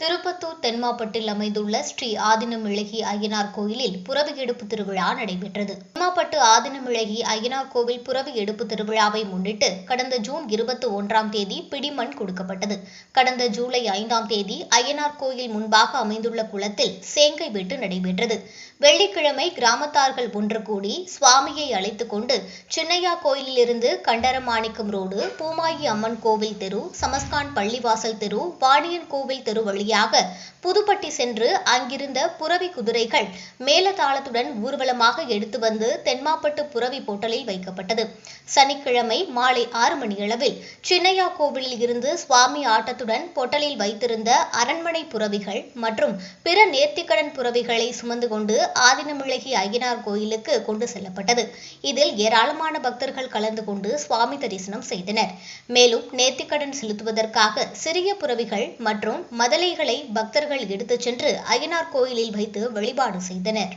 திருப்பத்தூர் தென்மாப்பட்டில் அமைந்துள்ள ஸ்ரீ ஆதினமிழகி அய்யனார் கோயிலில் புறவி எடுப்பு திருவிழா நடைபெற்றது. தென்மாப்பட்டு ஆதினமிழகி அய்யனார் கோவில் புறவி எடுப்பு திருவிழாவை முன்னிட்டு கடந்த ஜூன் இருபத்தி ஒன்றாம் தேதி பிடிமண் கொடுக்கப்பட்டது. கடந்த ஜூலை ஐந்தாம் தேதி அய்யனார் கோயில் முன்பாக அமைந்துள்ள குளத்தில் சேங்கை வெட்டு நடைபெற்றது. வெள்ளிக்கிழமை கிராமத்தார்கள் ஒன்று கூடி சுவாமியை அழைத்து கொண்டு சின்னையா கோயிலிலிருந்து கண்டரமாணிக்கம் ரோடு பூமாயி அம்மன் கோவில் தெரு சமஸ்கான் பள்ளிவாசல் தெரு வாணியன் கோவில் தெரு வழி வழியாக புதுப்பட்டி சென்று அங்கிருந்த புறவி குதிரைகள் மேலதாளத்துடன் ஊர்வலமாக எடுத்து வந்து தென்மாப்பட்டு புறவி போட்டலில் வைக்கப்பட்டது. சனிக்கிழமை மாலை ஆறு மணியளவில் சின்னையா கோவிலில் இருந்து சுவாமி ஆட்டத்துடன் பொட்டலில் வைத்திருந்த அரண்மனை புறவிகள் மற்றும் பிற நேர்த்திக்கடன் புறவிகளை சுமந்து கொண்டு ஆதினமிழகி ஐயனார் கோயிலுக்கு கொண்டு செல்லப்பட்டது. இதில் ஏராளமான பக்தர்கள் கலந்து கொண்டு சுவாமி தரிசனம் செய்தனர். மேலும் நேர்த்திக்கடன் செலுத்துவதற்காக சிறிய புறவிகள் மற்றும் மதலை மதலைகளை பக்தர்கள் எடுத்துச் சென்று அய்யனார் கோயிலில் வைத்து வழிபாடு செய்தனர்.